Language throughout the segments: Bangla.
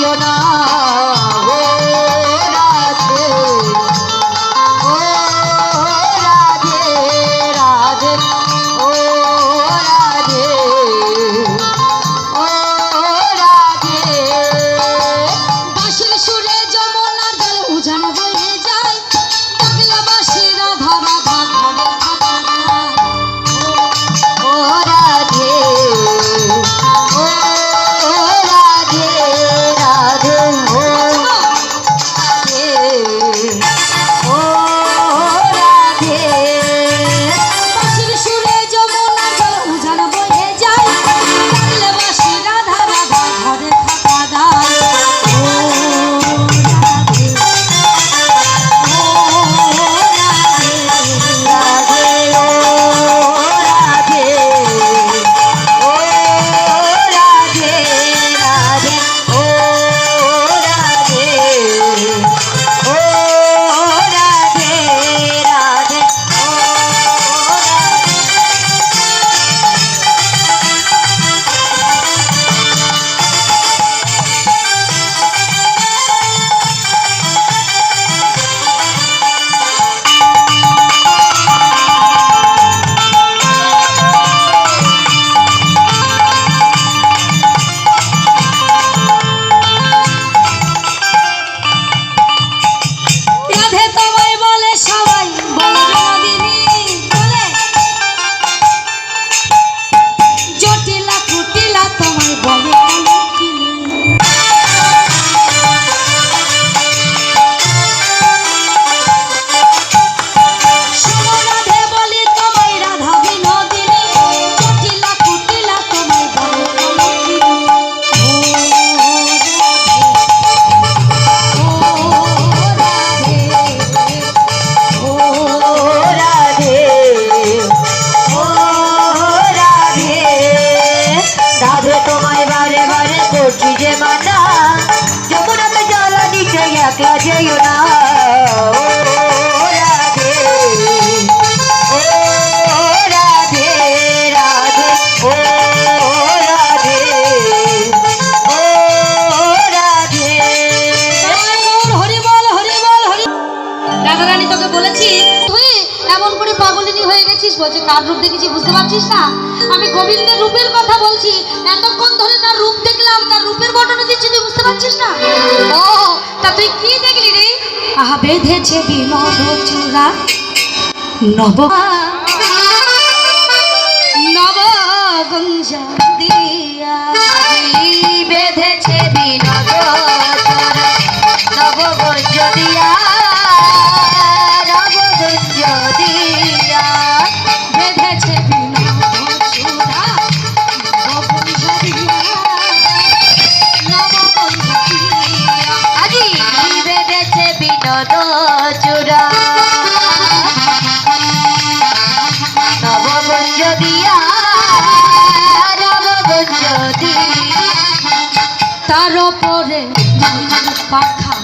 দিও না একা যেও না এমন করে পাগলিনী হয়ে গেছিস বলছে, কার রূপ দেখেছি বুঝতে পারছিস না? আমি গোবিন্দের রূপের দিচ্ছি এতক্ষণ ধরে তার রূপ দেখলাম তার রূপের বর্ণনা দিচ্ছি তুই বুঝতে পারছিস না? ও তা তুই কি দেখলি রে? আবেধেছে বেঁধেছে বিমল নব নব গঞ্জা দিয়া। বেঁধেছে বিনব নব গঞ্জ দিয়া। চূড়া নবগঞ্জ দিয়া তার পরে পাখা।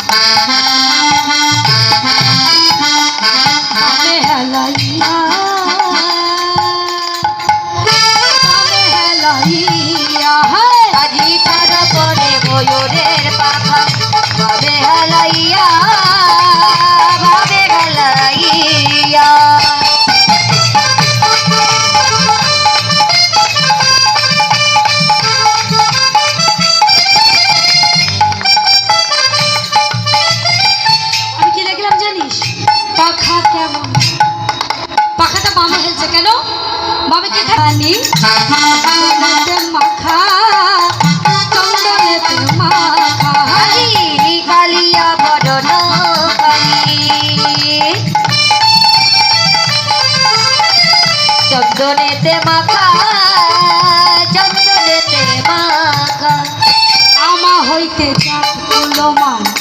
দিদি মাখা চন্দনেতে মাখা বদন চন্দনেতে মাখা চন্দনেতে মাখা আমা হইতে চাপ মান